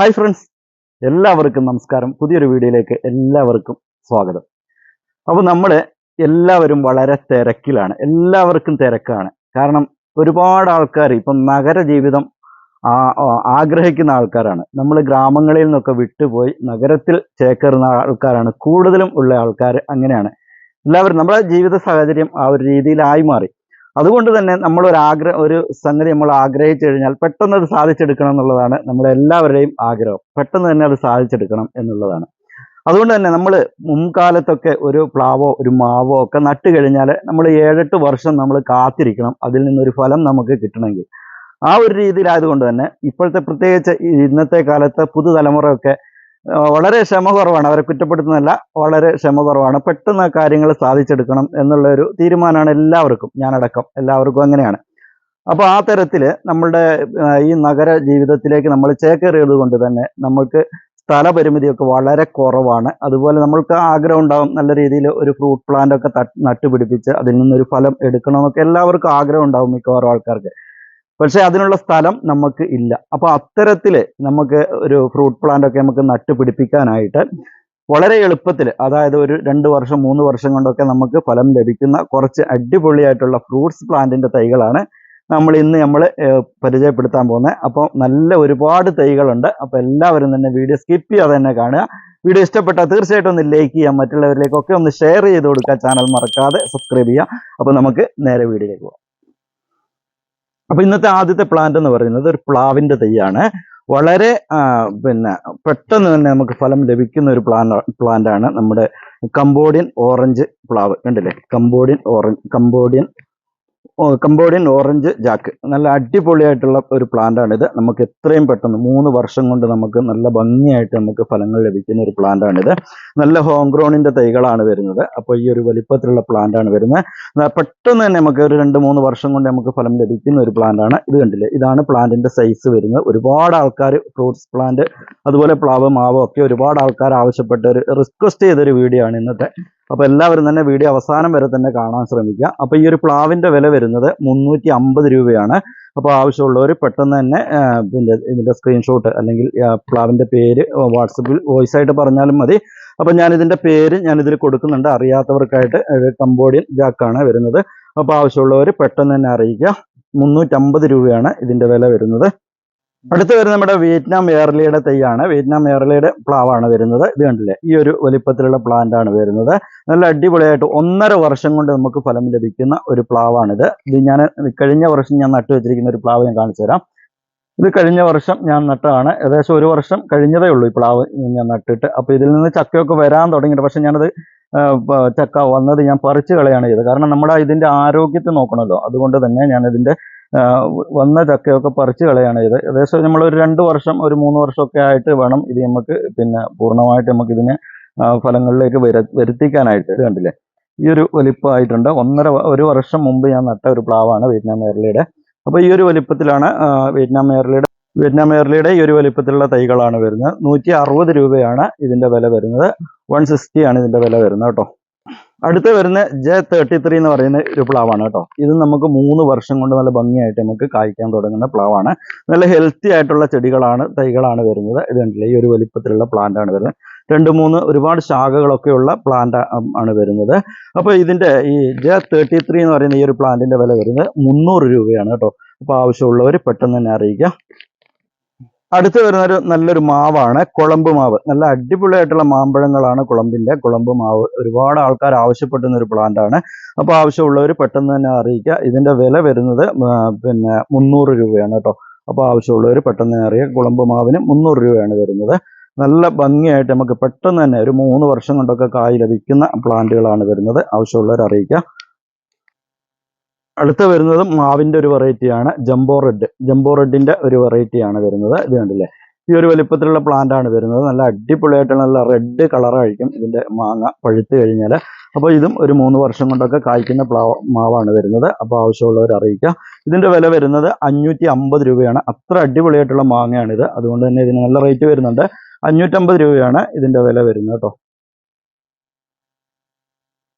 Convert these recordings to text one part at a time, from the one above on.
Hi friends എല്ലാവർക്കും നമസ്കാരം. പുതിയൊരു വീഡിയോയിലേക്ക് എല്ലാവർക്കും സ്വാഗതം. അപ്പോൾ നമ്മൾ എല്ലാവരും വളരെ തിരക്കിലാണ്. എല്ലാവർക്കും തിരക്കാണ്. കാരണം ഒരുപാട് ആൾക്കാർ ഇപ്പം നഗര ജീവിതം ആഗ്രഹിക്കുന്ന ആൾക്കാരാണ്. നമ്മൾ ഗ്രാമങ്ങളിൽ നിന്നൊക്കെ വിട്ടുപോയി നഗരത്തിൽ ചേക്കേറുന്ന ആൾക്കാരാണ്. കൂടുതലും ഉള്ള ആൾക്കാർ അങ്ങനെയാണ്. എല്ലാവരും നമ്മുടെ ജീവിത സാഹചര്യം ആ ഒരു രീതിയിലായി മാറി. അതുകൊണ്ട് തന്നെ നമ്മൾ ഒരു ആഗ്രഹ ഒരു സംഗതി നമ്മൾ ആഗ്രഹിച്ചു കഴിഞ്ഞാൽ പെട്ടെന്ന് അത് സാധിച്ചെടുക്കണം എന്നുള്ളതാണ് നമ്മുടെ എല്ലാവരുടെയും ആഗ്രഹം. പെട്ടെന്ന് തന്നെ അത് സാധിച്ചെടുക്കണം എന്നുള്ളതാണ്. അതുകൊണ്ട് തന്നെ നമ്മൾ മുൻകാലത്തൊക്കെ ഒരു പ്ലാവോ ഒരു മാവോ ഒക്കെ നട്ട് കഴിഞ്ഞാൽ നമ്മൾ ഏഴെട്ട് വർഷം നമ്മൾ കാത്തിരിക്കണം. അതിൽ നിന്നൊരു ഫലം നമുക്ക് കിട്ടണമെങ്കിൽ. ആ ഒരു രീതിയിലായതുകൊണ്ട് തന്നെ ഇപ്പോഴത്തെ പ്രത്യേകിച്ച് ഇന്നത്തെ കാലത്ത് പുതുതലമുറയൊക്കെ വളരെ ക്ഷമ കുറവാണ് അവരെ കുറ്റപ്പെടുത്തുന്നതല്ല വളരെ ക്ഷമ കുറവാണ് പെട്ടെന്ന് കാര്യങ്ങൾ സാധിച്ചെടുക്കണം എന്നുള്ള ഒരു തീരുമാനമാണ് എല്ലാവർക്കും ഞാനടക്കം എല്ലാവർക്കും അങ്ങനെയാണ്. അപ്പോൾ ആ തരത്തിൽ നമ്മളുടെ ഈ നഗര ജീവിതത്തിലേക്ക് നമ്മൾ ചേക്കേറിയത് കൊണ്ട് തന്നെ നമുക്ക് സ്ഥലപരിമിതിയൊക്കെ വളരെ കുറവാണ്. അതുപോലെ നമ്മൾക്ക് ആഗ്രഹം ഉണ്ടാവും നല്ല രീതിയിൽ ഒരു ഫ്രൂട്ട് പ്ലാന്റ് ഒക്കെ നട്ടുപിടിപ്പിച്ച് അതിൽ നിന്നൊരു ഫലം എടുക്കണമെന്നൊക്കെ എല്ലാവർക്കും ആഗ്രഹം ഉണ്ടാവും മിക്കവാറും ആൾക്കാർക്ക്. പക്ഷെ അതിനുള്ള സ്ഥലം നമുക്ക് ഇല്ല. അപ്പോൾ അത്തരത്തിൽ നമുക്ക് ഒരു ഫ്രൂട്ട് പ്ലാന്റ് ഒക്കെ നമുക്ക് നട്ടുപിടിപ്പിക്കാനായിട്ട് വളരെ എളുപ്പത്തിൽ അതായത് ഒരു രണ്ട് വർഷം മൂന്ന് വർഷം കൊണ്ടൊക്കെ നമുക്ക് ഫലം ലഭിക്കുന്ന കുറച്ച് അടിപൊളിയായിട്ടുള്ള ഫ്രൂട്ട്സ് പ്ലാന്റിന്റെ തൈകളാണ് നമ്മൾ ഇന്ന് നമ്മൾ പരിചയപ്പെടുത്താൻ പോകുന്നത്. അപ്പോൾ നല്ല ഒരുപാട് തൈകളുണ്ട്. അപ്പോൾ എല്ലാവരും തന്നെ വീഡിയോ സ്കിപ്പ് ചെയ്യാതെ തന്നെ കാണുക. വീഡിയോ ഇഷ്ടപ്പെട്ടാൽ തീർച്ചയായിട്ടും ഒന്ന് ലൈക്ക് ചെയ്യാം മറ്റുള്ളവരിലേക്കൊക്കെ ഒന്ന് ഷെയർ ചെയ്ത് കൊടുക്കുക. ചാനൽ മറക്കാതെ സബ്സ്ക്രൈബ് ചെയ്യുക. അപ്പോൾ നമുക്ക് നേരെ വീഡിയോയിലേക്ക് പോകാം. അപ്പൊ ഇന്നത്തെ ആദ്യത്തെ പ്ലാന്റ് എന്ന് പറയുന്നത് ഒരു പ്ലാവിന്റെ തൈയാണ് വളരെ പിന്നെ പെട്ടെന്ന് തന്നെ നമുക്ക് ഫലം ലഭിക്കുന്ന ഒരു പ്ലാന്റ് ആണ് നമ്മുടെ കംബോഡിയൻ ഓറഞ്ച് പ്ലാവ്. കണ്ടില്ലേ? Cambodian orange Cambodian oh, Cambodian orange jack നല്ല അടിപൊളിയായിട്ടുള്ള ഒരു പ്ലാന്റ് ആണിത്. നമുക്ക് എത്രയും പെട്ടെന്ന് മൂന്ന് വർഷം കൊണ്ട് നമുക്ക് നല്ല ഭംഗിയായിട്ട് നമുക്ക് ഫലങ്ങൾ ലഭിക്കുന്ന ഒരു പ്ലാന്റ് ആണിത്. നല്ല ഹോം ഗ്രോണിന്റെ തൈകളാണ് വരുന്നത്. അപ്പോൾ ഈ ഒരു വലിപ്പത്തിലുള്ള പ്ലാന്റാണ് വരുന്നത്. പെട്ടെന്ന് തന്നെ നമുക്ക് ഒരു രണ്ട് മൂന്ന് വർഷം കൊണ്ട് നമുക്ക് ഫലം ലഭിക്കുന്ന ഒരു പ്ലാന്റാണ് ഇത് കണ്ടില്ലേ? ഇതാണ് പ്ലാന്റിന്റെ സൈസ് വരുന്നത്. ഒരുപാട് ആൾക്കാർ ഫ്രൂട്ട്സ് പ്ലാന്റ് അതുപോലെ പ്ലാവ് മാവ് ഒക്കെ ഒരുപാട് ആൾക്കാർ ആവശ്യപ്പെട്ട ഒരു റിക്വസ്റ്റ് ചെയ്തൊരു വീഡിയോ ആണ് ഇന്നത്തെ. അപ്പോൾ എല്ലാവരും തന്നെ വീഡിയോ അവസാനം വരെ തന്നെ കാണാൻ ശ്രമിക്കുക. അപ്പോൾ ഈ ഒരു പ്ലാവിന്റെ വില വരുന്നത് മുന്നൂറ്റി അമ്പത് രൂപയാണ്. അപ്പോൾ ആവശ്യമുള്ളവർ പെട്ടെന്ന് തന്നെ പിന്നെ ഇതിന്റെ സ്ക്രീൻഷോട്ട് അല്ലെങ്കിൽ പ്ലാവിന്റെ പേര് വാട്സപ്പിൽ വോയിസ് ആയിട്ട് പറഞ്ഞാലും മതി. അപ്പോൾ ഞാൻ ഇതിന്റെ പേര് ഞാൻ ഇതിൽ കൊടുക്കുന്നുണ്ട്. അറിയാത്തവർക്കായിട്ട് കമ്പോഡിയൻ ജാക്കാണ് വരുന്നത്. അപ്പോൾ ആവശ്യമുള്ളവർ പെട്ടെന്ന് തന്നെ അറിയിക്കുക. മുന്നൂറ്റമ്പത് രൂപയാണ് ഇതിന്റെ വില വരുന്നത്. അടുത്ത് വരുന്നത് നമ്മുടെ വിയറ്റ്നാം എയർലിയുടെ തൈയാണ് വിയറ്റ്നാം എയർലിയുടെ പ്ലാവാണ് വരുന്നത്. ഇത് കണ്ടില്ലേ? ഈ ഒരു വലിപ്പത്തിലുള്ള പ്ലാന്റ് ആണ് വരുന്നത്. നല്ല അടിപൊളിയായിട്ട് ഒന്നര വർഷം കൊണ്ട് നമുക്ക് ഫലം ലഭിക്കുന്ന ഒരു പ്ലാവാണിത്. ഇത് ഞാൻ കഴിഞ്ഞ വർഷം ഞാൻ നട്ടു വെച്ചിരിക്കുന്ന ഒരു പ്ലാവ് ഞാൻ കാണിച്ചു തരാം. ഇത് കഴിഞ്ഞ വർഷം ഞാൻ നട്ടതാണ്. ഏകദേശം ഒരു വർഷം കഴിഞ്ഞതേ ഉള്ളൂ ഈ പ്ലാവ് ഞാൻ നട്ടിട്ട്. അപ്പോൾ ഇതിൽ നിന്ന് ചക്കയൊക്കെ വരാൻ തുടങ്ങിയിട്ട് പക്ഷെ ഞാനത് ചക്ക വന്നത് ഞാൻ പറിച്ചു കളയാണ് ചെയ്തത്. കാരണം നമ്മുടെ ഇതിന്റെ ആരോഗ്യത്തെ നോക്കണമല്ലോ. അതുകൊണ്ട് തന്നെ ഞാൻ ഇതിന്റെ ആ, വന്ന ചക്കയൊക്കെ പറിച്ചു കളയാണ് ചെയ്തത് ഏകദേശം നമ്മൾ ഒരു രണ്ട് വർഷം ഒരു മൂന്ന് വർഷമൊക്കെ ആയിട്ട് വേണം ഇത് നമുക്ക് പിന്നെ പൂർണമായിട്ട് നമുക്ക് ഇതിനെ ഫലങ്ങളിലേക്ക് വര വരുത്തിക്കാനായിട്ട്. ഇത് കണ്ടില്ലേ? ഈ ഒരു വലിപ്പമായിട്ടുണ്ട്. ഒന്നര ഒരു വർഷം മുമ്പ് ഞാൻ നട്ട ഒരു പ്ലാവാണ് വിയറ്റ്നാം എയർലിയുടെ. അപ്പോൾ ഈ ഒരു വലിപ്പത്തിലാണ് വിയറ്റ്നാം എയർലിയുടെ വിയറ്റ്നാം എയർലിയുടെ ഈ ഒരു വലിപ്പത്തിലുള്ള തൈകളാണ് വരുന്നത്. നൂറ്റി അറുപത് രൂപയാണ് ഇതിന്റെ വില വരുന്നത്. വൺ സിക്സ്റ്റി ആണ് ഇതിന്റെ വില വരുന്നത് കേട്ടോ. അടുത്ത് വരുന്ന ജെ തേർട്ടി ത്രീ എന്ന് പറയുന്ന ഒരു പ്ലാവാണ് കേട്ടോ. ഇത് നമുക്ക് മൂന്ന് വർഷം കൊണ്ട് നല്ല ഭംഗിയായിട്ട് നമുക്ക് കായ്ക്കാൻ തുടങ്ങുന്ന പ്ലാവാണ്. നല്ല ഹെൽത്തി ആയിട്ടുള്ള ചെടികളാണ് തൈകളാണ് വരുന്നത്. ഇത് കണ്ടില്ലേ ഈ ഒരു വലിപ്പത്തിലുള്ള പ്ലാന്റ് ആണ് വരുന്നത്. രണ്ട് മൂന്ന് ഒരുപാട് ശാഖകളൊക്കെ ഉള്ള പ്ലാന്റ് ആണ് വരുന്നത്. അപ്പോൾ ഇതിന്റെ ഈ ജെ തേർട്ടി ത്രീ എന്ന് പറയുന്ന ഈ ഒരു പ്ലാന്റിന്റെ വില വരുന്നത് മുന്നൂറ് രൂപയാണ് കേട്ടോ. അപ്പോൾ ആവശ്യമുള്ളവർ പെട്ടെന്ന് തന്നെ അറിയിക്കുക അടുത്ത് വരുന്ന ഒരു നല്ലൊരു മാവാണ് കുളമ്പ് മാവ്. നല്ല അടിപൊളിയായിട്ടുള്ള മാമ്പഴങ്ങളാണ് കുളമ്പിന്റെ കുളമ്പ് മാവ് ഒരുപാട് ആൾക്കാർ ആവശ്യപ്പെടുന്ന ഒരു പ്ലാന്റ് ആണ് അപ്പോൾ ആവശ്യമുള്ളവർ പെട്ടെന്ന് തന്നെ അറിയിക്കുക. ഇതിന്റെ വില വരുന്നത് പിന്നെ മുന്നൂറ് രൂപയാണ് കേട്ടോ. അപ്പോൾ ആവശ്യമുള്ളവർ പെട്ടെന്ന് തന്നെ അറിയുക. കുളമ്പ് മാവിന് മുന്നൂറ് രൂപയാണ് വരുന്നത്. നല്ല ഭംഗിയായിട്ട് നമുക്ക് പെട്ടെന്ന് തന്നെ ഒരു മൂന്ന് വർഷം കൊണ്ടൊക്കെ കായ് ലഭിക്കുന്ന പ്ലാന്റുകളാണ് വരുന്നത്. ആവശ്യമുള്ളവർ അറിയിക്കുക. അടുത്ത വരുന്നത് മാവിന്റെ ഒരു വെറൈറ്റിയാണ് ജംബോ റെഡ് ജംബോ റെഡിന്റെ ഒരു വെറൈറ്റിയാണ് വരുന്നത്. ഇത് കണ്ടില്ലേ? ഈ ഒരു വലിപ്പത്തിലുള്ള പ്ലാന്റ് ആണ് വരുന്നത്. നല്ല അടിപൊളിയായിട്ടുള്ള നല്ല റെഡ് കളറായിരിക്കും ഇതിന്റെ മാങ്ങ പഴുത്ത് കഴിഞ്ഞാൽ അപ്പോൾ ഇതും ഒരു മൂന്ന് വർഷം കൊണ്ടൊക്കെ കായ്ക്കുന്ന പ്ലാവ് മാവാണ് വരുന്നത്. അപ്പോൾ ആവശ്യമുള്ളവർ അറിയിക്കുക ഇതിന്റെ വില വരുന്നത് അഞ്ഞൂറ്റി അമ്പത് രൂപയാണ്. അത്ര അടിപൊളിയായിട്ടുള്ള മാങ്ങയാണിത്. അതുകൊണ്ട് തന്നെ ഇതിന് നല്ല റേറ്റ് വരുന്നുണ്ട്. അഞ്ഞൂറ്റമ്പത് രൂപയാണ് ഇതിന്റെ വില വരുന്നത് കേട്ടോ.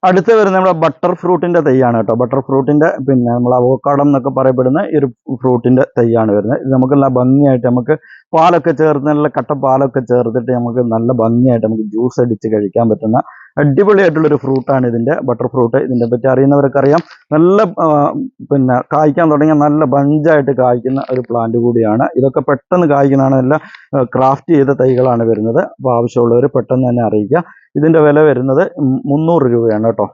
അടുത്ത വരുന്ന നമ്മുടെ ബട്ടർ ഫ്രൂട്ടിന്റെ തൈയാണ് കേട്ടോ. ബട്ടർ ഫ്രൂട്ടിന്റെ പിന്നെ നമ്മൾ അവോക്കാടം എന്നൊക്കെ പറയപ്പെടുന്ന ഈ ഒരു ഫ്രൂട്ടിന്റെ തൈയാണ് വരുന്നത്. ഇത് നമുക്ക് നല്ല ഭംഗിയായിട്ട് നമുക്ക് പാലൊക്കെ ചേർത്ത് നല്ല കട്ട പാലൊക്കെ ചേർത്തിട്ട് നമുക്ക് നല്ല ഭംഗിയായിട്ട് നമുക്ക് ജ്യൂസ് അടിച്ച് കഴിക്കാൻ പറ്റുന്ന അടിപൊളിയായിട്ടുള്ള ഒരു ഫ്രൂട്ടാണ് ഇതിന്റെ ബട്ടർ ഫ്രൂട്ട്. ഇതിനെ പറ്റി അറിയുന്നവർക്ക് അറിയാം നല്ല പിന്നെ കായ്ക്കാൻ തുടങ്ങിയ നല്ല ബഞ്ചായിട്ട് കായ്ക്കുന്ന ഒരു പ്ലാന്റ് കൂടിയാണ്. ഇതൊക്കെ പെട്ടെന്ന് കായ്ക്കുന്നതാണ് എല്ലാം ക്രാഫ്റ്റ് ചെയ്ത തൈകളാണ് വരുന്നത്. അപ്പോൾ ആവശ്യമുള്ളവർ പെട്ടെന്ന് തന്നെ അറിയിക്കുക. ഇതിന്റെ വില വരുന്നത് മുന്നൂറ് രൂപയാണ് കേട്ടോ.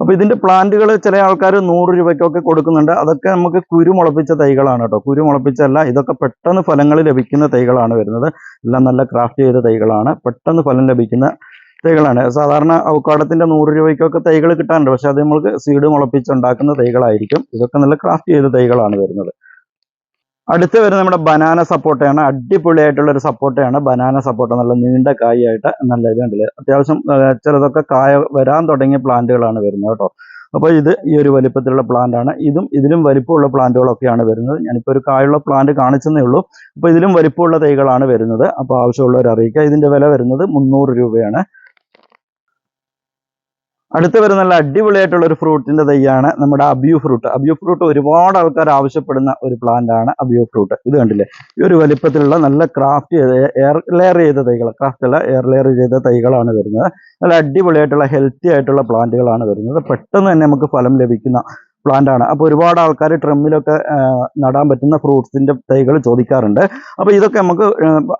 അപ്പോൾ ഇതിന്റെ പ്ലാന്റുകൾ ചില ആൾക്കാർ നൂറ് രൂപയ്ക്കൊക്കെ കൊടുക്കുന്നുണ്ട്. അതൊക്കെ നമുക്ക് കുരു മുളപ്പിച്ച തൈകളാണ് കേട്ടോ. കുരു മുളപ്പിച്ചല്ല ഇതൊക്കെ പെട്ടെന്ന് ഫലങ്ങൾ ലഭിക്കുന്ന തൈകളാണ് വരുന്നത്. എല്ലാം നല്ല ക്രാഫ്റ്റ് ചെയ്ത തൈകളാണ്. പെട്ടെന്ന് ഫലം ലഭിക്കുന്ന തൈകളാണ്. സാധാരണ ഔക്കാടത്തിന്റെ നൂറ് രൂപയ്ക്കൊക്കെ തൈകൾ കിട്ടാറുണ്ട്. പക്ഷെ അത് നമ്മൾക്ക് സീഡ് മുളപ്പിച്ചുണ്ടാക്കുന്ന തൈകളായിരിക്കും. ഇതൊക്കെ നല്ല ക്രാഫ്റ്റ് ചെയ്ത തൈകളാണ് വരുന്നത്. അടുത്ത് വരുന്ന നമ്മുടെ ബനാന സപ്പോട്ടയാണ്. അടിപൊളിയായിട്ടുള്ള ഒരു സപ്പോട്ടയാണ്. ബനാന സപ്പോട്ട നല്ല നീണ്ട കായായിട്ട് നല്ല ഇത് കണ്ടില്ലേ അത്യാവശ്യം ചിലതൊക്കെ കായ വരാൻ തുടങ്ങിയ പ്ലാന്റുകളാണ് വരുന്നത് കേട്ടോ. അപ്പോൾ ഇത് ഈ ഒരു വലിപ്പത്തിലുള്ള പ്ലാന്റ് ആണ് ഇതും ഇതിലും വലിപ്പമുള്ള പ്ലാന്റുകളൊക്കെയാണ് വരുന്നത്. ഞാനിപ്പോൾ ഒരു കായുള്ള പ്ലാന്റ് കാണിച്ചെന്നേ ഉള്ളൂ. അപ്പോൾ ഇതിലും വലിപ്പമുള്ള തൈകളാണ് വരുന്നത്. അപ്പോൾ ആവശ്യമുള്ളവർ അറിയിക്കുക ഇതിന്റെ വില വരുന്നത് മുന്നൂറ് രൂപയാണ്. അടുത്ത് വരുന്ന നല്ല അടിപൊളിയായിട്ടുള്ള ഒരു ഫ്രൂട്ടിന്റെ തൈയാണ് നമ്മുടെ അബ്യൂ ഫ്രൂട്ട് അബ്യൂ ഫ്രൂട്ട് ഒരുപാട് ആൾക്കാർ ആവശ്യപ്പെടുന്ന ഒരു പ്ലാന്റ് ആണ് അബ്യൂ ഫ്രൂട്ട് ഇത് കണ്ടില്ലേ? ഈ ഒരു വലിപ്പത്തിലുള്ള നല്ല ക്രാഫ്റ്റ് ചെയ്ത എയർ ലെയർ ചെയ്ത തൈകൾ ക്രാഫ്റ്റ് അല്ല എയർ ലെയർ ചെയ്ത തൈകളാണ് വരുന്നത്. നല്ല അടിപൊളിയായിട്ടുള്ള ഹെൽത്തി ആയിട്ടുള്ള പ്ലാന്റുകളാണ് വരുന്നത്. പെട്ടെന്ന് തന്നെ നമുക്ക് ഫലം ലഭിക്കുന്ന പ്ലാന്റ് ആണ്. അപ്പോൾ ഒരുപാട് ആൾക്കാർ ട്രമ്മിലൊക്കെ നടാൻ പറ്റുന്ന ഫ്രൂട്ട്സിന്റെ തൈകൾ ചോദിക്കാറുണ്ട്. അപ്പോൾ ഇതൊക്കെ നമുക്ക്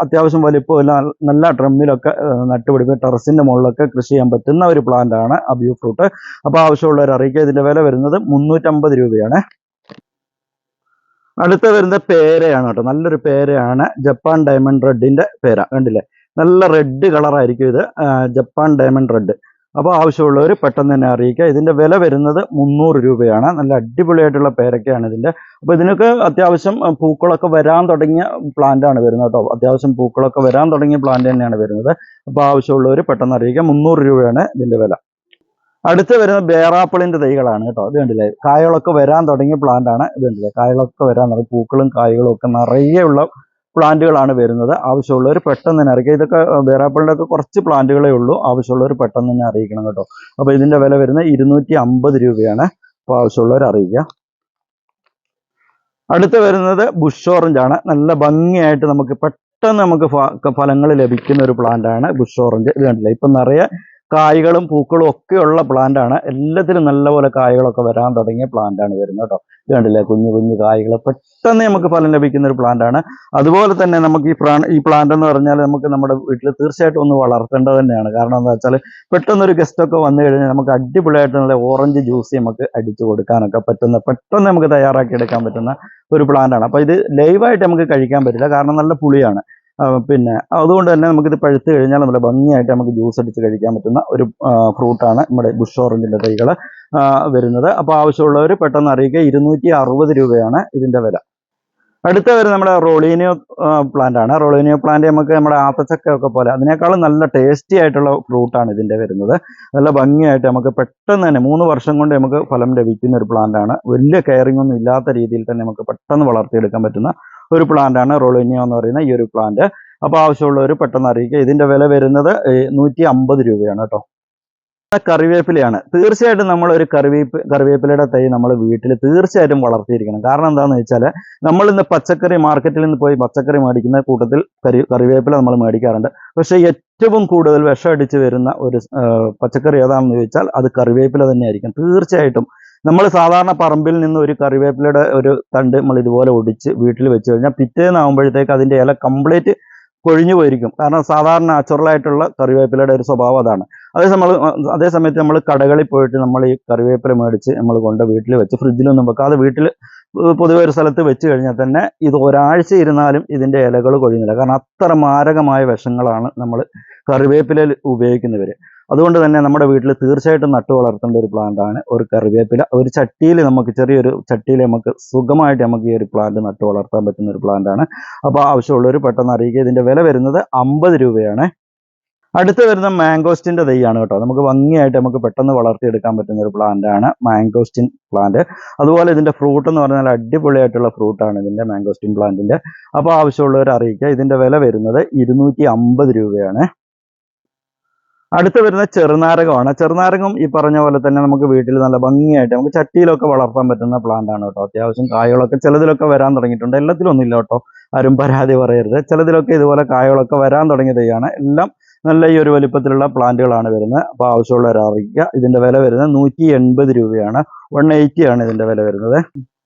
അത്യാവശ്യം വലിപ്പമില്ല നല്ല ട്രമ്മിലൊക്കെ നട്ടുപിടിപ്പ് ടെറസിന്റെ മുകളിലൊക്കെ കൃഷി ചെയ്യാൻ പറ്റുന്ന ഒരു പ്ലാന്റ് ആണ് അബിയു ഫ്രൂട്ട് അപ്പോൾ ആവശ്യമുള്ളവർ അറിയിക്കുക. ഇതിന്റെ വില വരുന്നത് മുന്നൂറ്റമ്പത് രൂപയാണ്. അടുത്ത വരുന്ന പേരയാണ് കേട്ടോ. നല്ലൊരു പേരയാണ് ജപ്പാൻ ഡയമണ്ട് റെഡിന്റെ പേര. കണ്ടില്ലേ? നല്ല റെഡ് കളറായിരിക്കും ഇത്. ജപ്പാൻ ഡയമണ്ട് റെഡ് അപ്പോൾ ആവശ്യമുള്ളവർ പെട്ടെന്ന് തന്നെ അറിയിക്കുക. ഇതിന്റെ വില വരുന്നത് മുന്നൂറ് രൂപയാണ്. നല്ല അടിപൊളിയായിട്ടുള്ള പേരൊക്കെയാണ് ഇതിന്റെ അപ്പോൾ ഇതിനൊക്കെ അത്യാവശ്യം പൂക്കളൊക്കെ വരാൻ തുടങ്ങിയ പ്ലാന്റ് ആണ് വരുന്നത് കേട്ടോ. അത്യാവശ്യം പൂക്കളൊക്കെ വരാൻ തുടങ്ങിയ പ്ലാന്റ് തന്നെയാണ് വരുന്നത്. അപ്പോൾ ആവശ്യമുള്ളവർ പെട്ടെന്ന് അറിയിക്കുക. മുന്നൂറ് രൂപയാണ് ഇതിന്റെ വില. അടുത്ത് വരുന്ന ബേറാപ്പിളിന്റെ തൈകളാണ് കേട്ടോ. ഇത് കണ്ടില്ലേ? കായകളൊക്കെ വരാൻ തുടങ്ങിയ പ്ലാന്റാണ് ഇത് കണ്ടില്ലേ? കായകളൊക്കെ വരാൻ തുടങ്ങി. പൂക്കളും കായകളും ഒക്കെ നിറയെ ഉള്ള പ്ലാന്റുകളാണ് വരുന്നത്. ആവശ്യമുള്ളവർ പെട്ടെന്ന് തന്നെ അറിയിക്കുക ഇതൊക്കെ വേറാപ്പിളിന്റെ ഒക്കെ കുറച്ച് പ്ലാന്റുകളേ ഉള്ളൂ. ആവശ്യമുള്ളവർ പെട്ടെന്ന് തന്നെ അറിയിക്കണം കേട്ടോ. അപ്പോൾ ഇതിന്റെ വില വരുന്നത് ഇരുന്നൂറ്റി അമ്പത് രൂപയാണ്. അപ്പോൾ ആവശ്യമുള്ളവർ അറിയിക്കുക അടുത്ത് വരുന്നത് ബുഷ് ഓറഞ്ച് ആണ്. നല്ല ഭംഗിയായിട്ട് നമുക്ക് പെട്ടെന്ന് നമുക്ക് ഫലങ്ങൾ ലഭിക്കുന്ന ഒരു പ്ലാന്റ് ആണ് ബുഷ് ഓറഞ്ച്. ഇത് കണ്ടില്ലേ? ഇപ്പം നിറയെ കായ്കളും പൂക്കളും ഒക്കെ ഉള്ള പ്ലാന്റ് ആണ്. എല്ലാത്തിലും നല്ലപോലെ കായ്കളൊക്കെ വരാൻ തുടങ്ങിയ പ്ലാന്റ് ആണ് വരുന്നത് കേട്ടോ. ഇത് കണ്ടില്ലേ? കുഞ്ഞു കുഞ്ഞു കായ്കൾ പെട്ടെന്ന് നമുക്ക് ഫലം ലഭിക്കുന്ന ഒരു പ്ലാന്റ് ആണ്. അതുപോലെ തന്നെ നമുക്ക് ഈ പ്ലാ ഈ പ്ലാന്റ് എന്ന് പറഞ്ഞാൽ നമുക്ക് നമ്മുടെ വീട്ടിൽ തീർച്ചയായിട്ടും ഒന്ന് വളർത്തേണ്ടത് തന്നെയാണ്. കാരണം എന്താ വെച്ചാൽ പെട്ടെന്ന് ഒരു ഗസ്റ്റ് ഒക്കെ വന്നു കഴിഞ്ഞാൽ നമുക്ക് അടിപൊളിയായിട്ട് നല്ല ഓറഞ്ച് ജ്യൂസ് നമുക്ക് അടിച്ചു കൊടുക്കാനൊക്കെ പറ്റുന്ന പെട്ടെന്ന് നമുക്ക് തയ്യാറാക്കി എടുക്കാൻ പറ്റുന്ന ഒരു പ്ലാന്റ് ആണ്. അപ്പോൾ ഇത് ലൈവായിട്ട് നമുക്ക് കഴിക്കാൻ പറ്റില്ല. കാരണം നല്ല പുളിയാണ്. പിന്നെ അതുകൊണ്ട് തന്നെ നമുക്കിത് പഴുത്ത് കഴിഞ്ഞാൽ നല്ല ഭംഗിയായിട്ട് നമുക്ക് ജ്യൂസ് അടിച്ച് കഴിക്കാൻ പറ്റുന്ന ഒരു ഫ്രൂട്ടാണ് നമ്മുടെ ബുഷ് ഓറഞ്ചിന്റെ തൈകൾ വരുന്നത്. അപ്പോൾ ആവശ്യമുള്ളവർ പെട്ടെന്ന് അറിയിക്കുക ഇരുന്നൂറ്റി അറുപത് രൂപയാണ് ഇതിന്റെ വില. അടുത്ത വരെ നമ്മുടെ റോളീനിയോ പ്ലാന്റ് ആണ്. റോളീനിയോ പ്ലാന്റ് നമുക്ക് നമ്മുടെ ആത്തച്ചക്ക ഒക്കെ പോലെ അതിനേക്കാളും നല്ല ടേസ്റ്റി ആയിട്ടുള്ള ഫ്രൂട്ടാണ് ഇതിന്റെ വരുന്നത്. നല്ല ഭംഗിയായിട്ട് നമുക്ക് പെട്ടെന്ന് തന്നെ മൂന്ന് വർഷം കൊണ്ട് നമുക്ക് ഫലം ലഭിക്കുന്ന ഒരു പ്ലാന്റ് ആണ്. വലിയ കെയറിംഗ് ഒന്നും ഇല്ലാത്ത രീതിയിൽ തന്നെ നമുക്ക് പെട്ടെന്ന് വളർത്തിയെടുക്കാൻ പറ്റുന്ന ഒരു പ്ലാന്റാണ് റോളിനിയ എന്ന് പറയുന്ന ഈ ഒരു പ്ലാന്റ് അപ്പോൾ ആവശ്യമുള്ളവർ പെട്ടെന്ന് അറിയിക്കുക. ഇതിന്റെ വില വരുന്നത് നൂറ്റി അമ്പത് രൂപയാണ് കേട്ടോ. കറിവേപ്പിലയാണ്. തീർച്ചയായിട്ടും നമ്മൾ ഒരു കറിവേപ്പ് കറിവേപ്പിലയുടെ തൈ നമ്മൾ വീട്ടിൽ തീർച്ചയായിട്ടും വളർത്തിയിരിക്കണം. കാരണം എന്താണെന്ന് വെച്ചാൽ നമ്മൾ ഇന്ന് പച്ചക്കറി മാർക്കറ്റിൽ നിന്ന് പോയി പച്ചക്കറി മേടിക്കുന്ന കൂട്ടത്തിൽ കറി കറിവേപ്പില നമ്മൾ മേടിക്കാറുണ്ട്. പക്ഷേ ഏറ്റവും കൂടുതൽ വിഷം അടിച്ച് വരുന്ന ഒരു പച്ചക്കറി ഏതാണെന്ന് ചോദിച്ചാൽ അത് കറിവേപ്പില തന്നെയായിരിക്കും. തീർച്ചയായിട്ടും നമ്മൾ സാധാരണ പറമ്പിൽ നിന്ന് ഒരു കറിവേപ്പിലയുടെ ഒരു തണ്ട് നമ്മൾ ഇതുപോലെ ഒടിച്ച് വീട്ടിൽ വെച്ച് കഴിഞ്ഞാൽ പിറ്റേന്നാകുമ്പോഴത്തേക്ക് അതിന്റെ ഇല കംപ്ലീറ്റ് കൊഴിഞ്ഞു പോയിരിക്കും. കാരണം സാധാരണ നാച്ചുറലായിട്ടുള്ള കറിവേപ്പിലയുടെ ഒരു സ്വഭാവം അതാണ്. അതേ നമ്മൾ അതേ സമയത്ത് നമ്മൾ കടകളിൽ പോയിട്ട് നമ്മൾ ഈ കറിവേപ്പില മേടിച്ച് നമ്മൾ കൊണ്ട് വീട്ടിൽ വെച്ച് ഫ്രിഡ്ജിലൊന്നും വെക്കാതെ വീട്ടിൽ പൊതുവെ ഒരു സ്ഥലത്ത് വെച്ച് കഴിഞ്ഞാൽ തന്നെ ഇത് ഒരാഴ്ച ഇരുന്നാലും ഇതിന്റെ ഇലകൾ കൊഴിയുന്നില്ല. കാരണം അത്ര മാരകമായ വിഷങ്ങളാണ് നമ്മൾ കറിവേപ്പിലയിൽ ഉപയോഗിക്കുന്നവർ. അതുകൊണ്ട് തന്നെ നമ്മുടെ വീട്ടിൽ തീർച്ചയായിട്ടും നട്ടു വളർത്തേണ്ട ഒരു പ്ലാന്റാണ് ഒരു കറിവേപ്പില. ഒരു ചട്ടിയിൽ നമുക്ക് ചെറിയൊരു ചട്ടിയിൽ നമുക്ക് സുഖമായിട്ട് നമുക്ക് ഈ ഒരു പ്ലാന്റ് നട്ടു വളർത്താൻ പറ്റുന്ന ഒരു പ്ലാന്റാണ് അപ്പോൾ ആവശ്യമുള്ളവർ പെട്ടെന്ന് അറിയിക്കുക. ഇതിന്റെ വില വരുന്നത് അമ്പത് രൂപയാണ്. അടുത്ത് വരുന്ന മാങ്കോസ്റ്റിന്റെ തൈയാണ് കേട്ടോ. നമുക്ക് ഭംഗിയായിട്ട് നമുക്ക് പെട്ടെന്ന് വളർത്തിയെടുക്കാൻ പറ്റുന്ന ഒരു പ്ലാന്റാണ് മാംഗോസ്റ്റിൻ പ്ലാന്റ് അതുപോലെ ഇതിന്റെ ഫ്രൂട്ട് എന്ന് പറഞ്ഞാൽ അടിപൊളിയായിട്ടുള്ള ഫ്രൂട്ടാണ് ഇതിന്റെ മാംഗോസ്റ്റിൻ പ്ലാന്റിന്റെ അപ്പോൾ ആവശ്യമുള്ളവർ അറിയിക്കുക. ഇതിന്റെ വില വരുന്നത് ഇരുന്നൂറ്റി രൂപയാണ്. അടുത്ത് വരുന്ന ചെറുനാരകമാണ്. ചെറുനാരകം ഈ പറഞ്ഞ പോലെ തന്നെ നമുക്ക് വീട്ടിൽ നല്ല ഭംഗിയായിട്ട് നമുക്ക് ചട്ടിയിലൊക്കെ വളർത്താൻ പറ്റുന്ന പ്ലാന്റ് ആണ് കേട്ടോ. അത്യാവശ്യം കായകളൊക്കെ ചിലതിലൊക്കെ വരാൻ തുടങ്ങിയിട്ടുണ്ട്. എല്ലാത്തിലൊന്നും ഇല്ല കേട്ടോ. ആരും പരാതി പറയരുത്. ചിലതിലൊക്കെ ഇതുപോലെ കായകളൊക്കെ വരാൻ തുടങ്ങിയതാണ്. എല്ലാം നല്ല ഈ ഒരു വലിപ്പത്തിലുള്ള പ്ലാന്റുകളാണ് വരുന്നത്. അപ്പോൾ ആവശ്യമുള്ളവർ അറിയിക്കുക. ഇതിന്റെ വില വരുന്നത് നൂറ്റി രൂപയാണ്. വൺ എയ്റ്റി ആണ് ഇതിന്റെ വില വരുന്നത്.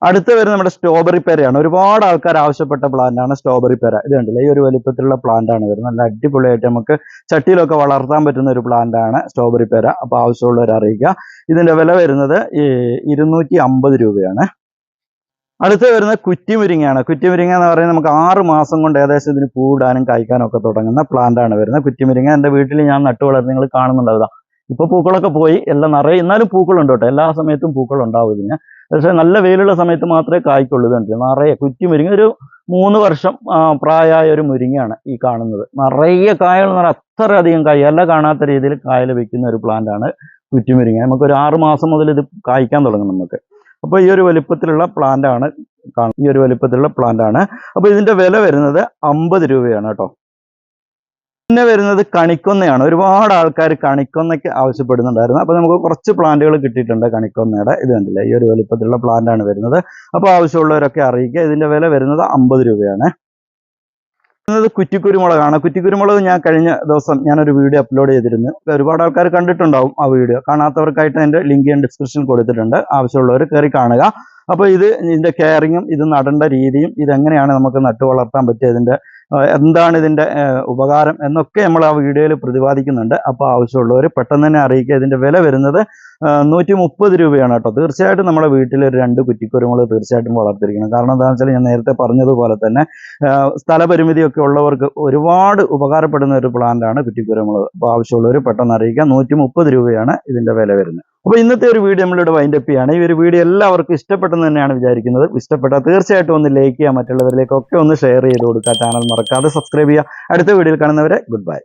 അടുത്ത് വരുന്നത് നമ്മുടെ സ്ട്രോബെറി പേരയാണ്. ഒരുപാട് ആൾക്കാർ ആവശ്യപ്പെട്ട പ്ലാന്റ് ആണ് സ്ട്രോബെറി പേര. ഇത് കണ്ടില്ല? ഈ ഒരു വലിപ്പത്തിലുള്ള പ്ലാന്റ് ആണ് വരുന്നത്. നല്ല അടിപൊളിയായിട്ട് നമുക്ക് ചട്ടിയിലൊക്കെ വളർത്താൻ പറ്റുന്ന ഒരു പ്ലാന്റ് ആണ് സ്ട്രോബെറി പേര. അപ്പോൾ ആവശ്യമുള്ളവർ അറിയിക്കുക. ഇതിന്റെ വില വരുന്നത് ഇരുന്നൂറ്റി അമ്പത് രൂപയാണ്. അടുത്ത് വരുന്നത് കുറ്റിമുരിങ്ങയാണ്. കുറ്റിമുരിങ്ങ എന്ന് പറയുന്നത് നമുക്ക് ആറ് മാസം കൊണ്ട് ഏകദേശം ഇതിന് പൂടാനും കായ്ക്കാനും ഒക്കെ തുടങ്ങുന്ന പ്ലാന്റ് ആണ് വരുന്നത്. കുറ്റിമുരിങ്ങ എന്റെ വീട്ടിൽ ഞാൻ നട്ടു നിങ്ങൾ കാണുന്നുണ്ടാവുക ഇപ്പൊ പൂക്കളൊക്കെ പോയി. എല്ലാം നിറയെ. എന്നാലും പൂക്കളുണ്ട് കേട്ടോ. എല്ലാ സമയത്തും പൂക്കളുണ്ടാവും ഇതിന്. പക്ഷേ നല്ല വെയിലുള്ള സമയത്ത് മാത്രമേ കായ്ക്കുള്ളൂ കണ്ടില്ലേ? നിറയെ കുറ്റിമുരിങ്ങ ഒരു മൂന്ന് വർഷം പ്രായമായ ഒരു മുരിങ്ങയാണ് ഈ കാണുന്നത്. നിറയെ കായകൾ എന്ന് പറഞ്ഞാൽ അത്രയധികം കായ എല്ലാം കാണാത്ത രീതിയിൽ കായൽ വെക്കുന്ന ഒരു പ്ലാന്റാണ് കുറ്റിമുരിങ്ങ നമുക്ക് ഒരു ആറ് മാസം മുതൽ ഇത് കായ്ക്കാൻ തുടങ്ങും നമുക്ക്. അപ്പോൾ ഈ ഒരു വലിപ്പത്തിലുള്ള പ്ലാന്റ് ആണ് കാണും ഈ ഒരു വലിപ്പത്തിലുള്ള പ്ലാന്റ് ആണ്. അപ്പോൾ ഇതിന്റെ വില വരുന്നത് അമ്പത് രൂപയാണ് കേട്ടോ. പിന്നെ വരുന്നത് കണിക്കൊന്നയാണ്. ഒരുപാട് ആൾക്കാർ കണിക്കൊന്നയ്ക്ക് ആവശ്യപ്പെടുന്നുണ്ടായിരുന്നു. അപ്പോൾ നമുക്ക് കുറച്ച് പ്ലാന്റുകൾ കിട്ടിയിട്ടുണ്ട് കണിക്കൊന്നയുടെ. ഇത് കണ്ടില്ലേ? ഈ ഒരു വലിപ്പത്തിലുള്ള പ്ലാന്റ് ആണ് വരുന്നത്. അപ്പോൾ ആവശ്യമുള്ളവരൊക്കെ അറിയിക്കുക. ഇതിന്റെ വില വരുന്നത് അമ്പത് രൂപയാണ്. വരുന്നത് കുറ്റിക്കുരുമുളകാണ്. കുറ്റിക്കുരുമുളക് ഞാൻ കഴിഞ്ഞ ദിവസം ഞാനൊരു വീഡിയോ അപ്ലോഡ് ചെയ്തിരുന്നു. ഒരുപാട് ആൾക്കാർ കണ്ടിട്ടുണ്ടാവും ആ വീഡിയോ. കാണാത്തവർക്കായിട്ട് അതിന്റെ ലിങ്ക് ഞാൻ ഡിസ്ക്രിപ്ഷനിൽ കൊടുത്തിട്ടുണ്ട്. ആവശ്യമുള്ളവർ കയറി കാണുക. അപ്പോൾ ഇത് ഇതിന്റെ കെയറിങ്ങും ഇത് നടേണ്ട രീതിയും ഇതെങ്ങനെയാണ് നമുക്ക് നട്ടു വളർത്താൻ ആ, എന്താണ് ഇതിന്റെ ഉപകാരം എന്നൊക്കെ നമ്മൾ ആ വീഡിയോയിൽ പ്രതിപാദിക്കുന്നുണ്ട്. അപ്പോൾ ആവശ്യമുള്ളവർ പെട്ടെന്ന് തന്നെ അറിയിക്കുക. ഇതിന്റെ വില വരുന്നത് നൂറ്റി മുപ്പത് രൂപയാണ് കേട്ടോ. തീർച്ചയായിട്ടും നമ്മുടെ വീട്ടിൽ ഒരു രണ്ട് കുറ്റിക്കുരുമുളക് തീർച്ചയായിട്ടും വളർത്തിരിക്കണം കാരണം എന്താണെന്ന് വെച്ചാൽ ഞാൻ നേരത്തെ പറഞ്ഞതുപോലെ തന്നെ സ്ഥലപരിമിതിയൊക്കെ ഉള്ളവർക്ക് ഒരുപാട് ഉപകാരപ്പെടുന്ന ഒരു പ്ലാന്റാണ് കുറ്റിക്കുരുമുളക്. അപ്പോൾ ആവശ്യമുള്ളവർ പെട്ടെന്ന് അറിയിക്കുക. നൂറ്റി രൂപയാണ് ഇതിന്റെ വില വരുന്നത്. അപ്പോൾ ഇന്നത്തെ ഒരു വീഡിയോ നമ്മളിവിടെ വൈൻഡപ്പ് ചെയ്യുകയാണ് ഈ ഒരു വീഡിയോ എല്ലാവർക്കും ഇഷ്ടപ്പെട്ടെന്ന് തന്നെയാണ് വിചാരിക്കുന്നത്. ഇഷ്ടപ്പെട്ടാൽ തീർച്ചയായിട്ടും ഒന്ന് ലൈക്ക് ചെയ്യുക മറ്റുള്ളവരിലേക്കൊക്കെ ഒന്ന് ഷെയർ ചെയ്ത് കൊടുക്കുക ചാനൽ മറക്കാതെ സബ്സ്ക്രൈബ് ചെയ്യുക. അടുത്ത വീഡിയോയിൽ കാണുന്നവരെ ഗുഡ് ബൈ